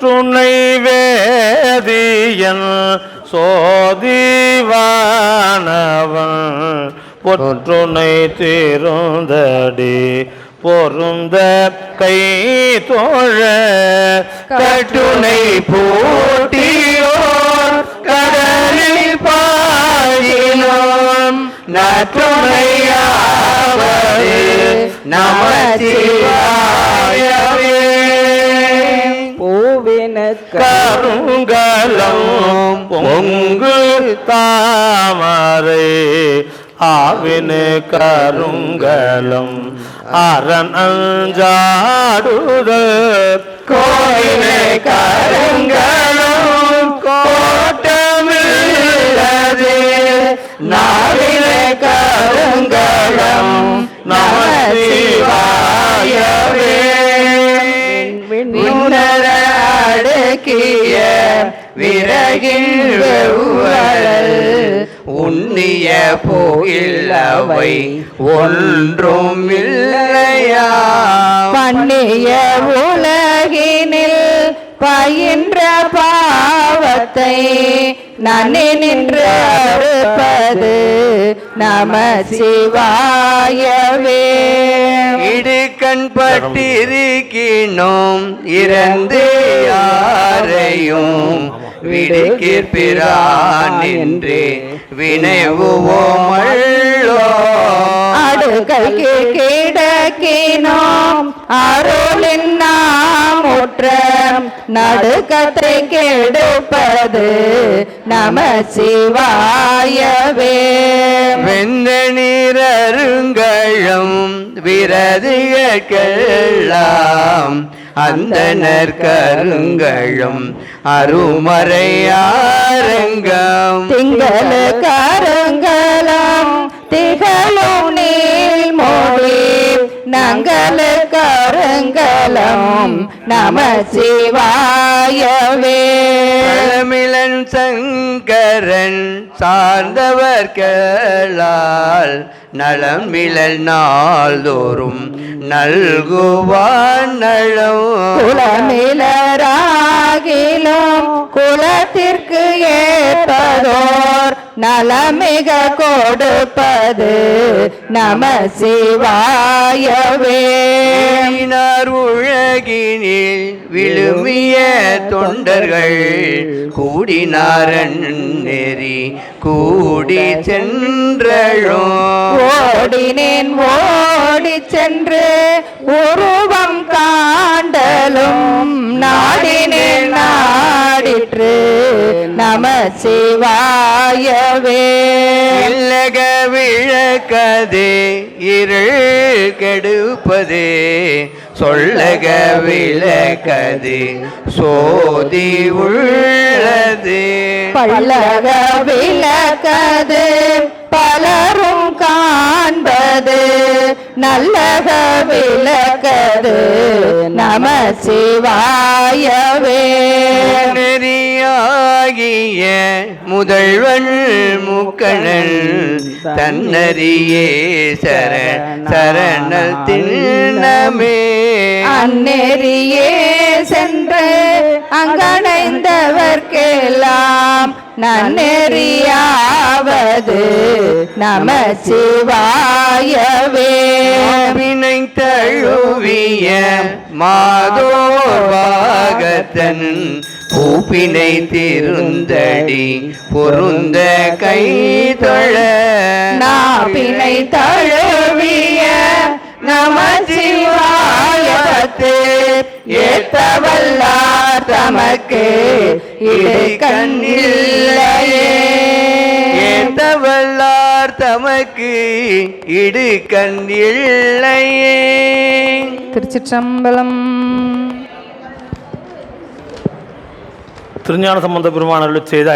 துணை வேதியன் சோதிவானவன். பொற்றுணை திருந்தடி பொருந்த கை தோழ கட்டுனை போட்டியோர் கடலில் பாயினோம் நற்றுணையாவது நமச்சிவாயவே கருங்கலம் பொங்கு தாமரை ஆவினு கருங்கலம் அரண் அஞ்சாடுதல் கோயிலே கருங்கலம் கோட்டமில்லது நாவிலே கருங்கலம் நமசிவாயவே விண்ணுணர அடக்கிய விறகில் உண்ணிய போயில் அவை ஒன்றும் இல்லையா பண்ணிய உலகினில் பயின்ற பாவத்தை நன்னி நின்று அறுப்பது நம சிவாயவே. உடன்பட்டிருக்கினோம் இறந்து யாரையும் விடுக்கிற்பிரான் என்று வினைவுவோம் அடுக்கைக்கு கிடக்கினோம். அருளின் நாம் உற்ற நடுக்கத்தை கெடுப்பது நம சிவாயவே நீரருங்களும் விரதியெல்லாம் அந்த நற்கருங்களும் அருமறையாரங்கம். திங்கள கருங்கலம் திகழும் நீல் மொழி நங்கள கருங்கலம் நம சிவாயவே. பழமிழன் சங்கரன் சார்ந்தவர்களால் நலம் மிளல் நாள்தோறும் நல்குவான் நலம். குலமிலராகிலும் குலத்திற்கு ஏற்பதோர் நலமிக கொடுப்பது நம சிவாயவே. உலகினில் விழுமிய தொண்டர்கள் கூடினாரன் நெறி கூடி சென்றழும். ஓடினேன் ஓடி சென்று உருவம் காண்டலும். நாடினேன் நாடிற்று நம சிவாயவே இல்லக விளக்கதே இருள் கெடுப்பதே சொல்லக விளக்கதே சோதி உள்ளது. பல்லக விளக்கது பலரும் காண்பது. நல்லக விளக்கது நம சிவாயவே. நெறியாகிய முதல்வன் முக்கணன் தன்னறியே சர சரணல் திண்ணமே. அந்நெறியே சென்று அங்கடைந்தவர்க்கெல்லாம் நன்னெறியாவது நம சிவாயவே வினை தழுவிய மாதோர் பாகத்தன் பூப்பினை திருந்தடி பொருந்த கை தொழ நாபினை தழுவிய நம சிவாயத்து ஏத்தவல்லார் தமக்கு இது கண்ணில்லையே. ஏத்தவல்லார் தமக்கு இடு கண் இல்லையே திருச்சிற்றம்பலம். திருஞான சம்பந்த பெருமானர்கள் செய்த